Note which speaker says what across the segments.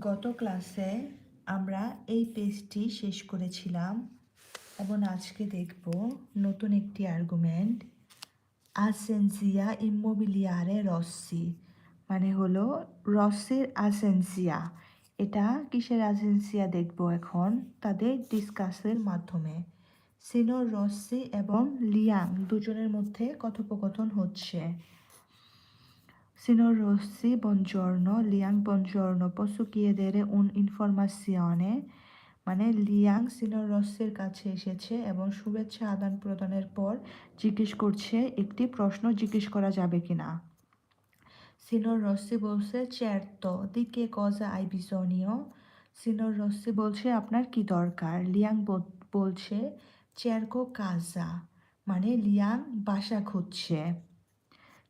Speaker 1: গত ক্লাসে আমরা এই পেজটি শেষ করেছিলাম এবং আজকে দেখব নতুন একটি আর্গুমেন্ট আসেন্সিয়া ইম্মোবিলিয়ারে রস্সি মানে হলো রসের আসেন্সিয়া এটা কিসের আসেন্সিয়া দেখব এখন? তাদের ডিসকাসের মাধ্যমে। সিনো রস্সি এবং লিয়াং দুজনের মধ্যে কথোপকথন হচ্ছে। Signor Rossi, buongiorno. Liang, buongiorno. Posso chiedere un'informazione? মানে লিয়াং সিনিয়র রসের কাছে এসেছে এবং শুভেচ্ছা আদান প্রদানের পর জিজ্ঞেস করছে একটি প্রশ্ন জিজ্ঞেস করা যাবে কিনা সিনিয়র রসি বলছে চেরতো দিকে কজা আই বিজনীয় সিনিয়র রসি বলছে আপনার কি দরকার লিয়াং বল- বলছে চেরকো কাজা মানে লিয়াং বাসা খুঁজছে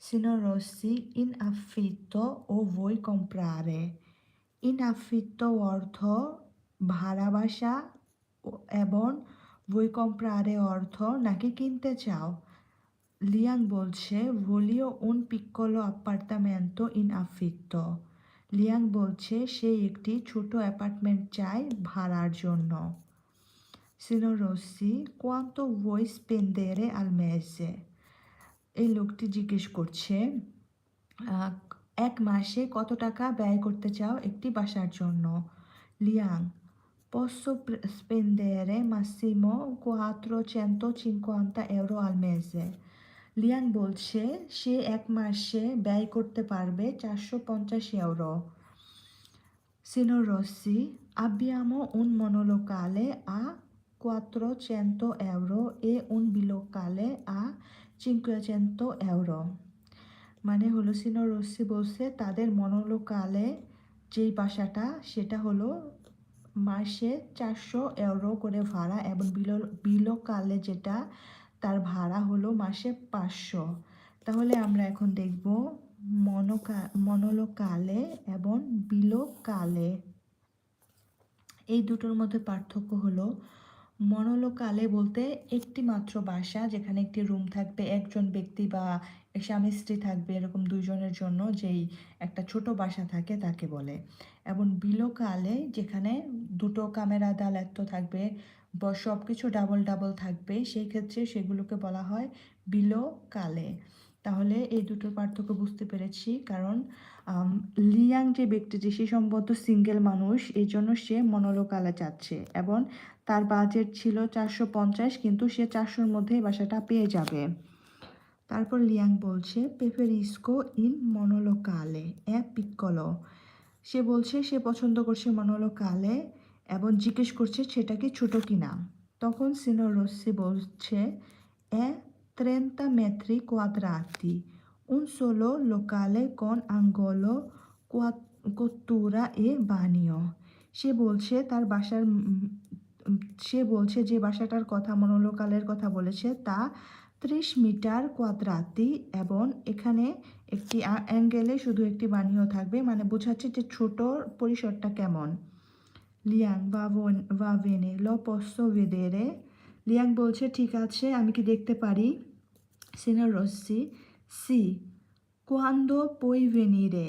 Speaker 1: Signor Rossi, in affitto o vuoi comprare? In affitto অর্থ ভাড়া বাসা এবং vuoi comprare অর্থ নাকি কিনতে চাও লিয়াং বলছে voglio un piccolo appartamento in affitto Liang বলছে সে একটি ছোট অ্যাপার্টমেন্ট চায় ভাড়ার জন্য quanto vuoi spendere al mese? এই লোকটি জিজ্ঞেস করছে এক মাসে কত টাকা ব্যয় করতে চাও একটি বাসার জন্য? লিয়াং পশো স্পেন্দেরে মাসিমো কুয়াত্রো চ্যান্তো চিনকোয়ান্তা এরো আলমেজে লিয়াং বলছে, সে এক মাসে ব্যয় করতে পারবে চারশো পঞ্চাশ এউরো সিনো রসি আবিয়ামো উন মনোলোকালে আ কোয়াত্র চ্যান্ত এউরো এ উন বিলোকালে আ 500 euro মানে হলো সিনো রস্সি বলছে তাদের মনোলোকালে যেই বাসাটা, সেটা হলো মাসে চারশো ইউরো করে ভাড়া এবং বিলো, বিলোকালে যেটা, তার ভাড়া হলো মাসে পাঁচশো। তাহলে আমরা এখন দেখব মনোকা, মনোলোকালে এবং বিলোকালে। এই দুটোর মধ্যে পার্থক্য হলো মনোলোকালে বলতে একটি মাত্র বাসা যেখানে একটি রুম থাকবে, একজন ব্যক্তি বা স্বামী স্ত্রী থাকবে, এরকম দুজনের জন্য যেই একটা ছোট বাসা থাকে তাকে বলে। এবং বিলোকালে যেখানে দুটো ক্যামেরা দালাত্ব থাকবে বা সব কিছু ডাবল ডাবল থাকবে, সেই ক্ষেত্রে সেগুলোকে বলা হয় বিলোকালে। তাহলে এই দুটোর পার্থক্য বুঝতে পেরেছি, কারণ লিয়াং যে ব্যক্তিটি সে সম্ভবত সিঙ্গেল মানুষ, এই জন্য সে মনোলোকালে যাচ্ছে। এবং তার বাজেট ছিল চারশো পঞ্চাশ, কিন্তু সে চারশোর মধ্যেই বাসাটা পেয়ে যাবে। তারপর লিয়াং বলছে পেফেরিস্কো ইন মনোলোকালে এ পিক্কলো সে বলছে, সে পছন্দ করছে মনোলোকালে এবং জিজ্ঞেস করছে সেটা কি ছোট কিনা? তখন সিনো রস্সি বলছে এ ট্রেন্তা মেট্রি কোয়াদ্রাতি un solo locale con angolo qua- cottura e bagno. সে বলছে, তার বাসার সে বলছে যে বাসাটার কথা, মনোলোকালের কথা বলেছে, তা ত্রিশ মিটার কোয়াদ্রাতি এবং এখানে একটি অ্যাঙ্গেলে শুধু একটি বানিও থাকবে। মানে বোঝাচ্ছে যে ছোট পরিসরটা কেমন। লিয়াং বা বা ভেনে, ল ভেদেরে। লিয়াং বলছে, ঠিক আছে, আমি কি দেখতে পারি? সিনার রস্সি সি কোয়ান্দো পই ভেনিরে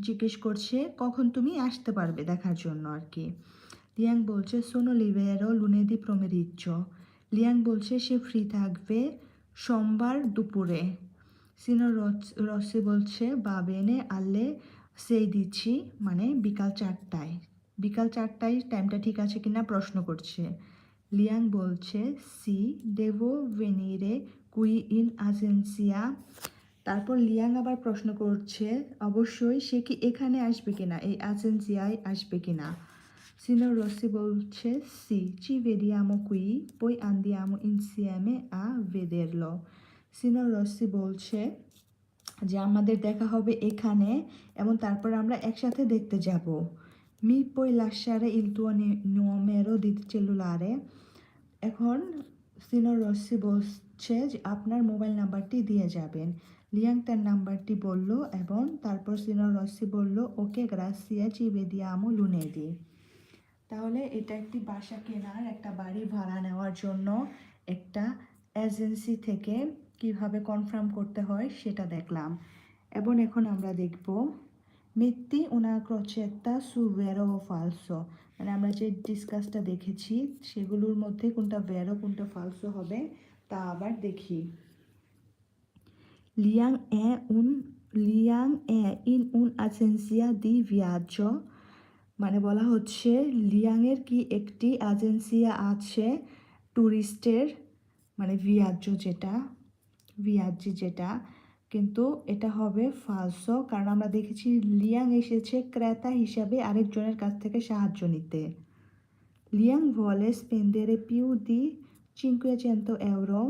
Speaker 1: জিজ্ঞেস করছে, কখন তুমি আসতে পারবে দেখার জন্য আর কি? লিয়াং বলছে সোনো লিভেরো লুনেদি প্রমেরিচ্চ লিয়াং বলছে, সে ফ্রি থাকবে সোমবার দুপুরে। সিনো রসি বলছে, বা বেনে আল্লে সেই দিচ্ছি। মানে বিকাল চারটায়। বিকাল চারটায় টাইমটা ঠিক আছে কিনা প্রশ্ন করছে। লিয়াং বলছে, সি দেভো ভেনিরে কুই ইন আসেন্সিয়া। তারপর লিয়াং আবার প্রশ্ন করছে, অবশ্যই সে কি এখানে আসবে কিনা? এই আসেন্সিয়ায় আসবে কিনা? সিনো রসি বলছে সি ci vediamo qui, poi andiamo insieme a vederlo. সিনো রসি বলছে যে আমাদের দেখা হবে এখানে এবং তারপর আমরা একসাথে দেখতে যাব মি il tuo ne- numero di cellulare? এখন সিনো রসি বলছে যে আপনার মোবাইল নাম্বারটি দিয়ে যাবেন লিয়াং তার নাম্বারটি বলল এবং তারপর সিনো রসি বলল ওকে গ্রাসিয়া চিবেদিয়ামো লুনেদি তাহলে এটা একটি বাসা কেনার একটা বাড়ি ভাড়া নেওয়ার জন্য একটা এজেন্সি থেকে কীভাবে কনফার্ম করতে হয় সেটা দেখলাম। এবং এখন আমরা দেখব crocetta su vero o falso মানে আমরা যে ডিসকাসটা দেখেছি, সেগুলোর মধ্যে কোনটা ভেরো, কোনটা ফালসো হবে, তা আবার দেখি। লিয়াং এ উন, লিয়াং এ ইন উন আজেন্সিয়া দি ভিয়াজ্জো। মানে বলা হচ্ছে লিয়াংয়ের কি একটি এজেন্সিয়া আছে ট্যুরিস্টের মানে ভিয়াজ্য যেটা, ভিয়াজ্জি যেটা, কিন্তু এটা হবে ফালসো কারণ আমরা দেখেছি লিয়াং এসেছে ক্রেতা হিসাবে আরেকজনের কাছ থেকে সাহায্য নিতে। লিয়াং ভলে স্পেন্ডেরে পিউ দি চিনকুয়েচেন্তো এউরো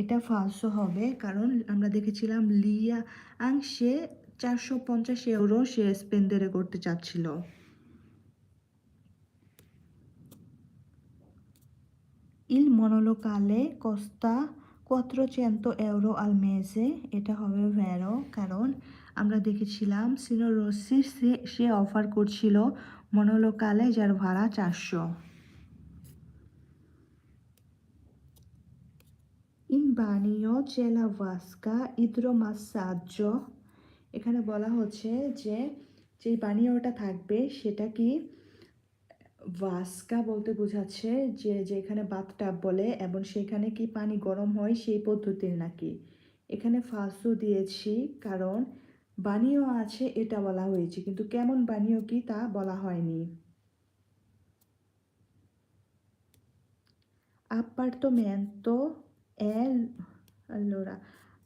Speaker 1: এটা ফালসো হবে, কারণ আমরা দেখেছিলাম লিয়াং সে চারশো পঞ্চাশ ইউরো সে স্পেন্ডেরে করতে চাচ্ছিল। Il monolocale costa 400 euro al mese, এটা হবে ভ্যারো কারণ আমরা দেখেছিলাম সিনো রossi সে অফার করছিল মনোলোকালে যার ভাড়া চারশো। ইন বানিও চেলা ভাস্কা ইদ্রোমাসাজ্য এখানে বলা হচ্ছে যে যে পানীয়টা থাকবে সেটা কি ভাস্কা বলতে বোঝাচ্ছে যে যেখানে বাথটাব বলে এবং সেখানে কি পানি গরম হয় সেই পদ্ধতির নাকি। এখানে ফালসো দিয়েছি, কারণ বানিও আছে, এটা বলা হয়েছে, কিন্তু কেমন বানিও কি তা বলা হয়নি। appartamento è allora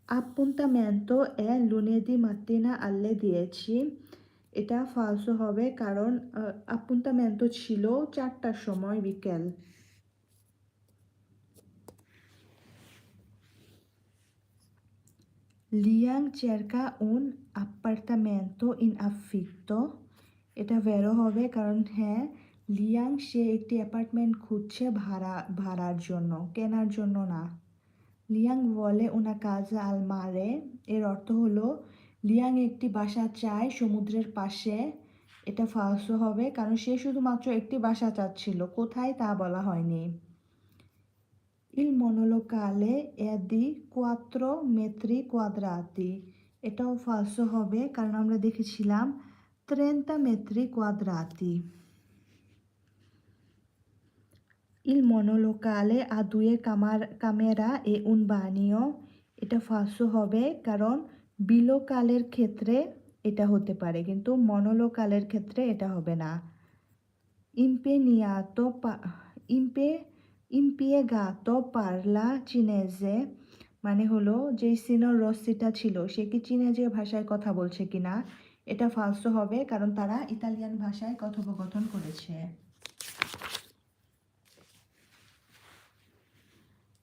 Speaker 1: appuntamento è lunedì mattina alle 10 এটা ফালসো হবে কারণ আপুন্তামেন্তো ছিল চারটার সময় বিকেল। লিয়াং চেরকা উন appartamento in affitto এটা ভেরো হবে কারণ হ্যাঁ লিয়াং সে একটি অ্যাপার্টমেন্ট খুঁজছে ভাড়া, ভাড়ার জন্য, কেনার জন্য না। লিয়াং বলে ওনা কাজা আলমারে, এর অর্থ হলো লিয়াং একটি বাসা চায় সমুদ্রের পাশে। এটা ফালসো হবে, কারণ সে শুধুমাত্র একটি বাসা চাচ্ছিল। কোথায় তা বলা হয়নি। ইল মনোলোকালে এদি কোয়াত্রো মেত্রি কোয়াদ্রাতি। এটাও ফালসো হবে, কারণ আমরা দেখেছিলাম ত্রেন্তা মেত্রি কোয়াদ্রাতি। monolocale ha due camar- camera e un bagno এটা ফালসো হবে, কারণ বিলোকালের ক্ষেত্রে এটা হতে পারে, কিন্তু মনোলোকালের ক্ষেত্রে এটা হবে না। pa- impe impiegato parla cinese মানে হলো যেই সিনোর রস্সিটা ছিল, সে কি চীনেজে ভাষায় কথা বলছে কিনা এটা ফালসো হবে, কারণ তারা ইতালিয়ান ভাষায় কথোপকথন করেছে।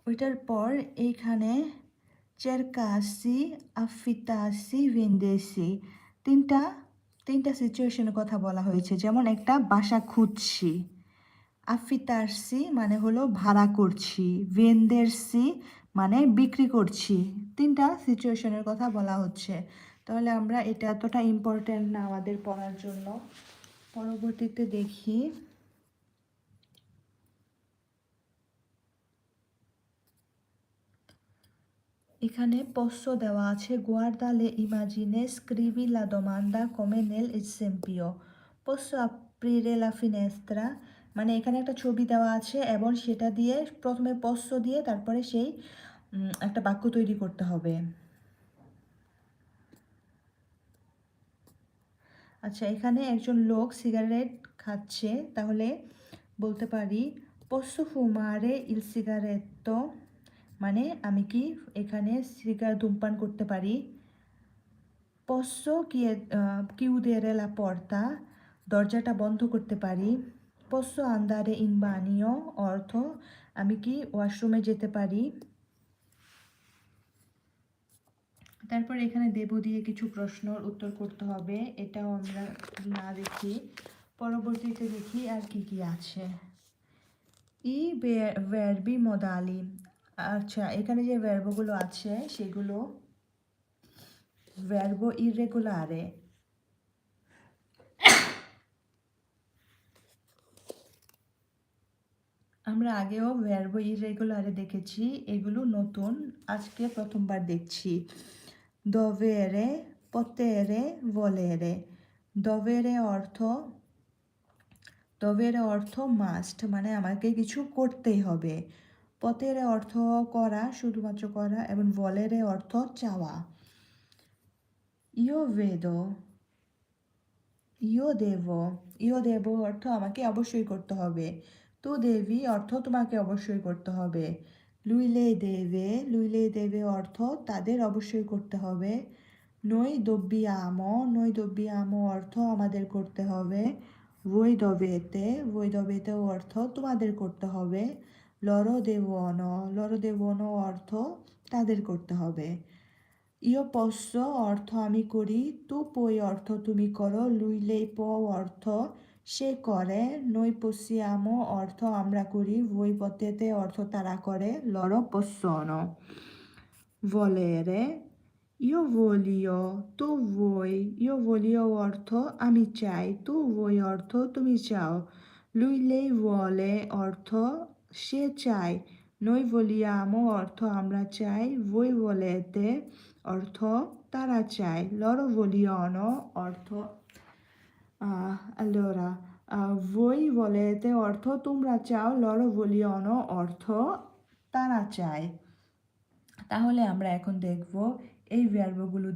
Speaker 1: ওইটার পর এইখানে চেরকাসি আফিতাসি ভেন্দেসি তিনটা তিনটা সিচুয়েশনের কথা বলা হয়েছে। যেমন একটা, বাসা খুঁজছি। আফিতারসি মানে হলো ভাড়া করছি। ভেন্দেরসি মানে বিক্রি করছি। তিনটা সিচুয়েশনের কথা বলা হচ্ছে। তাহলে আমরা এটা এতটা ইম্পর্ট্যান্ট না আমাদের পড়ার জন্য। পরবর্তীতে দেখি। এখানে পশ্চ দেওয়া আছে, গুয়ারদালে ইমাজিনে স্ক্রিবি লা দোমান্দা কমে নেল ইসেম্পিও পশ্চ আপ্রিরে লা ফিনেস্ত্রা মানে এখানে একটা ছবি দেওয়া আছে এবং সেটা দিয়ে প্রথমে পশ্চ দিয়ে তারপরে সেই একটা বাক্য তৈরি করতে হবে। আচ্ছা এখানে একজন লোক সিগারেট খাচ্ছে, তাহলে বলতে পারি পশ্চ ফুমারে ইল সিগারেট তো মানে আমি কি এখানে সিগার ধূমপান করতে পারি? chie- আহ, chiudere la porta দরজাটা বন্ধ করতে পারি। posso আন্দারে bagno অর্থ আমি কি ওয়াশরুমে যেতে পারি? তারপর এখানে দেব দিয়ে কিছু প্রশ্নর উত্তর করতে হবে এটাও আমরা না দেখি। পরবর্তীতে দেখি আর কি কি আছে। ই ভার্বি মদালি আচ্ছা এখানে যে ভার্বগুলো আছে, সেগুলো ভার্বো ইরেগুলারে আমরা আগেও ভার্বো ইরেগুলারে দেখেছি, এগুলো নতুন। আজকে প্রথমবার দেখছি। দোভেরে পতেরে ভলেরে দবেরে অর্থ দবেরে অর্থ মাস্ট মানে আমাকে কিছু করতেই হবে। পতেরে অর্থ করা, শুধুমাত্র করা এবং বলেরে অর্থ চাওয়া। ইও বেদ ইও দেব ইও দেব অর্থ আমাকে অবশ্যই করতে হবে। তু দেবী অর্থ তোমাকে অবশ্যই করতে হবে। লুইলে দেবে লুইলে দেবে অর্থ তাদের অবশ্যই করতে হবে। নই দব্বি আমো নই দব্বি আমো অর্থ আমাদের করতে হবে। বই দবেতে অর্থ তোমাদের করতে হবে। লর দেবন লর দেবন অর্থ তাদের করতে হবে। ইয় পশ্য অর্থ আমি করি তু পই অর্থ তুমি করো লুইলে প অর্থ সে করে নই পশ্যাম অর্থ আমরা করি বই পতেতে অর্থ তারা করে লর পশ্যন ভলেরে ইয় ভলিও তু বই ইয় ভলিও অর্থ আমি চাই তু বই অর্থ তুমি চাও লুইলেই বলে অর্থ সে চায় নই ভলিয়ামো অর্থ আমরা চাই বই বলেতে অর্থ তারা চায় লর ভলিয়ন অর্থ। আহ, বই voi অর্থ তোমরা চাও লর ভলিয়ন অর্থ তারা চায়। তাহলে আমরা এখন দেখব এই ভার্বগুলো